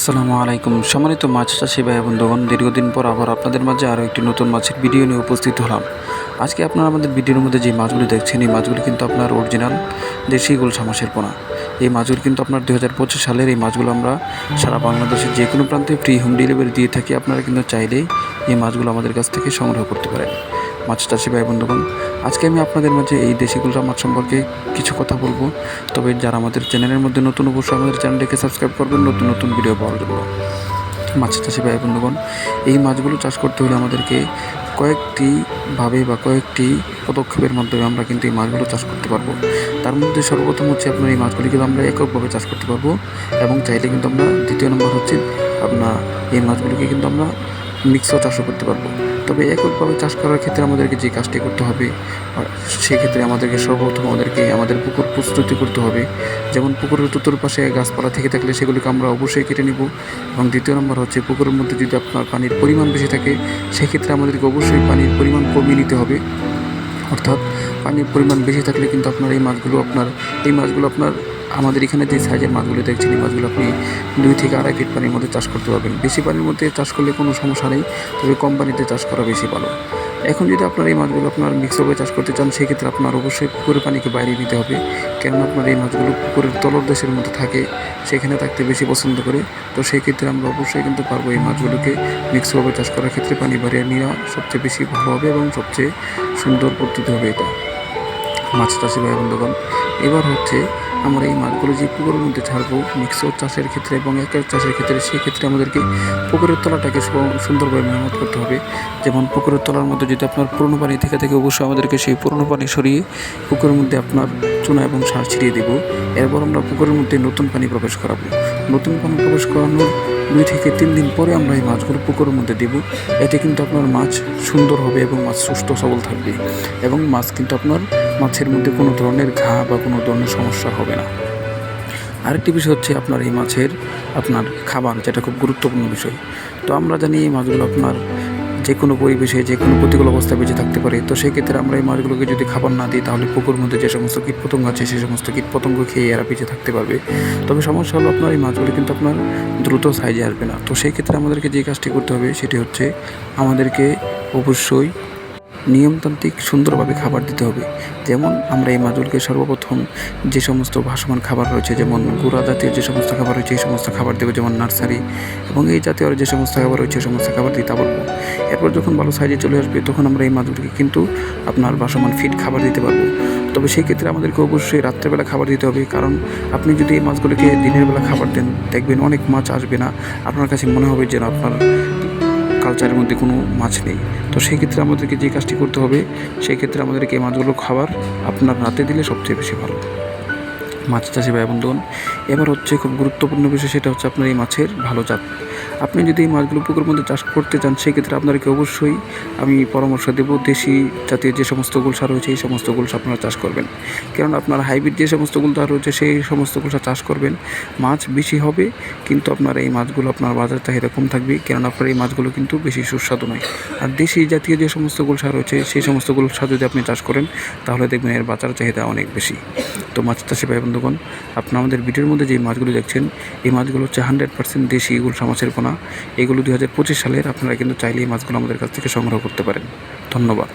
আসসালামু আলাইকুম। সম্মানিত মাছ চাষি ভাই, বন্ধুগণ, দীর্ঘদিন পর আবার আপনাদের মাঝে আরও একটি নতুন মাছের ভিডিও নিয়ে উপস্থিত হলাম। আজকে আপনারা আমাদের ভিডিওর মধ্যে যে মাছগুলি দেখছেন, এই মাছগুলি কিন্তু আপনার অরিজিনাল দেশি গুলশা মাছের পোনা। এই মাছগুলি কিন্তু আপনার দু হাজার পঁচিশ সালের এই মাছগুলো আমরা সারা বাংলাদেশের যে কোনো প্রান্তে ফ্রি হোম ডেলিভারি দিয়ে থাকি। আপনারা কিন্তু চাইলেই এই মাছগুলো আমাদের কাছ থেকে সংগ্রহ করতে পারেন। মাছ চাষি ভাই, বন্ধুগণ, আজকে আমি আপনাদের মাঝে এই দেশি গুলশা মাছ সম্পর্কে কিছু কথা বলব। তবে যারা আমাদের চ্যানেলের মধ্যে নতুন, অবশ্যই আমাদের চ্যানেলটিকে সাবস্ক্রাইব করবেন, নতুন নতুন ভিডিও পাওয়ার জন্য। মাছ চাষি ভাই, বন্ধুগণ, এই মাছগুলো চাষ করতে হলে আমাদেরকে কয়েকটি ভাবে বা কয়েকটি পদক্ষেপের মাধ্যমে আমরা কিন্তু এই মাছগুলো চাষ করতে পারব। তার মধ্যে সর্বপ্রথম হচ্ছে আপনার এই মাছগুলি কিন্তু আমরা এককভাবে চাষ করতে পারব এবং চাইলে কিন্তু আমরা দ্বিতীয় নম্বর হচ্ছে আপনার এই মাছগুলিকে কিন্তু আমরা মিক্সও চাষও করতে পারব। তবে এককভাবে চাষ করার ক্ষেত্রে আমাদেরকে যে কাজটি করতে হবে সেক্ষেত্রে আমাদেরকে সর্বপ্রথম আমাদেরকে আমাদের পুকুর প্রস্তুতি করতে হবে। যেমন পুকুরের চতুর্পাশে গাছপালা থেকে থাকলে সেগুলিকে আমরা অবশ্যই কেটে নিব। এবং দ্বিতীয় নম্বর হচ্ছে পুকুরের মধ্যে যদি আপনার পানির পরিমাণ বেশি থাকে, সেক্ষেত্রে আমাদেরকে অবশ্যই পানির পরিমাণ কমিয়ে নিতে হবে। অর্থাৎ পানির পরিমাণ বেশি থাকলে কিন্তু আপনার এই মাছগুলো আপনার, এই মাছগুলো আপনার আমাদের এখানে যে সাইজের মাছগুলো দেখছেন, এই মাছগুলো আপনি দুই থেকে আড়াই ফিট পানির মধ্যে চাষ করতে পারবেন। বেশি পানির মধ্যে চাষ করলে কোনো সমস্যা নেই, তবে কম পানিতে চাষ করা বেশি ভালো। এখন যদি আপনার এই মাছগুলো আপনার মিক্সআপে চাষ করতে চান, সেক্ষেত্রে আপনার অবশ্যই পুকুরের পানিকে বাইরে নিতে হবে। কেননা আপনার এই মাছগুলো পুকুরের তলর দেশের মধ্যে থাকে, সেখানে থাকতে বেশি পছন্দ করে। তো সেই ক্ষেত্রে আমরা অবশ্যই কিন্তু পারব এই মাছগুলোকে মিক্সভাবে চাষ করার ক্ষেত্রে পানি বাড়িয়ে নেওয়া সবচেয়ে বেশি ভালো হবে এবং সবচেয়ে সুন্দর পদ্ধতি হবে এটা। মাছ চাষি ভাই বন্ধুগণ এবার হচ্ছে আমরা এই মাছগুলো যে পুকুরের মধ্যে ছাড়বো মিক্সর চাষের ক্ষেত্রে এবং একের চাষের ক্ষেত্রে, সেই ক্ষেত্রে আমাদেরকে পুকুরের তলাটাকে সুন্দরভাবে মেরামত করতে হবে। যেমন পুকুরের তলার মধ্যে যদি আপনার পুরনো পানি থেকে থাকে, অবশ্যই আমাদেরকে সেই পুরনো পানি সরিয়ে পুকুরের মধ্যে আপনার চুনা এবং সার ছিটিয়ে দেবো। এরপর আমরা পুকুরের মধ্যে নতুন পানি প্রবেশ করাবো। নতুন পানি প্রবেশ করানোর দুই থেকে তিন দিন পরে আমরা এই মাছগুলো পুকুরের মধ্যে দেব। এতে কিন্তু আপনার মাছ সুন্দর হবে এবং মাছ সুস্থ সবল থাকবে এবং মাছ কিন্তু আপনার মাছের মধ্যে কোনো ধরনের ঘা বা কোনো ধরনের সমস্যা হবে না। আরেকটি বিষয় হচ্ছে আপনার এই মাছের আপনার খাবার, যেটা খুব গুরুত্বপূর্ণ বিষয়। তো আমরা জানি এই মাছগুলো আপনার যে কোনো পরিবেশে, যে কোনো প্রতিকূল অবস্থায় বেঁচে থাকতে পারে, তো সেক্ষেত্রে আমরা এই মাছগুলোকে যদি খাবার না দিই, তাহলে পুকুর মধ্যে যে সমস্ত কীটপতঙ্গ আছে সেই সমস্ত কীটপতঙ্গ খেয়ে এরা বেঁচে থাকতে পারবে। তবে সমস্যা হলো আপনার এই মাছগুলো কিন্তু আপনার দ্রুত সাইজে আসবে না। তো সেই ক্ষেত্রে আমাদেরকে যে কাজটি করতে হবে, সেটি হচ্ছে আমাদেরকে অবশ্যই নিয়মতান্ত্রিক সুন্দরভাবে খাবার দিতে হবে। যেমন আমরা এই মাছগুলোকে সর্বপ্রথম যে সমস্ত ভাসমান খাবার রয়েছে, যেমন গুঁড়া জাতীয় যে সমস্ত খাবার রয়েছে, এই সমস্ত খাবার দেবো, যেমন নার্সারি এবং এই জাতীয় আরও যে সমস্ত খাবার রয়েছে, এই সমস্ত খাবার দিতে পারব এরপর যখন ভালো সাইজে চলে আসবে, তখন আমরা এই মাছগুলোকে কিন্তু আপনার ভাসমান ফিট খাবার দিতে পারব। তবে সেই ক্ষেত্রে আমাদেরকে অবশ্যই রাত্রেবেলা খাবার দিতে হবে, কারণ আপনি যদি এই মাছগুলোকে দিনের বেলা খাবার দেন, দেখবেন অনেক মাছ আসবে না। আপনার কাছে মনে হবে যেন আপনার কালচারের মধ্যে কোনো মাছ নেই। তো সেই ক্ষেত্রে আমাদেরকে যে কাজটি করতে হবে সেই ক্ষেত্রে আমাদেরকে এই মাছগুলো খাবার আপনার রাতে দিলে সবচেয়ে বেশি ভালো। মাছ চাষি ভাই বন্ধুগণ এবার হচ্ছে খুব গুরুত্বপূর্ণ বিষয় সেটা হচ্ছে আপনার এই মাছের ভালো জাত। আপনি যদি এই মাছগুলো পুকুরের মধ্যে চাষ করতে চান, সেক্ষেত্রে আপনাদেরকে অবশ্যই আমি পরামর্শ দেবো দেশি জাতীয় যে সমস্ত গুলশা রয়েছে, এই সমস্ত গুলশা আপনারা চাষ করবেন। কারণ আপনার হাইব্রিড যে সমস্ত গুলশা রয়েছে, সেই সমস্ত গুলশা চাষ করবেন। মাছ বেশি হবে, কিন্তু আপনার এই মাছগুলো আপনার বাজার চাহিদা কম থাকবে কারণ আপনার এই মাছগুলো কিন্তু বেশি সুস্বাদু নয়। আর দেশি জাতীয় যে সমস্ত গুলশা রয়েছে, সেই সমস্ত গুলশা যদি আপনি চাষ করেন, তাহলে দেখবেন এর বাজার চাহিদা অনেক বেশি। তো মাছ চাষি ভাই বন্ধুগণ আপনার আমাদের ভিডিওর মধ্যে যে মাছগুলো দেখছেন, এই মাছগুলো হচ্ছে হান্ড্রেড পার্সেন্ট দেশি গুলশা মাছের পোনা এগুলো দু হাজার পঁচিশ সালের, আপনারা কিন্তু চাইলে এই মাছগুলো আমাদের কাছ থেকে সংগ্রহ করতে পারেন। ধন্যবাদ।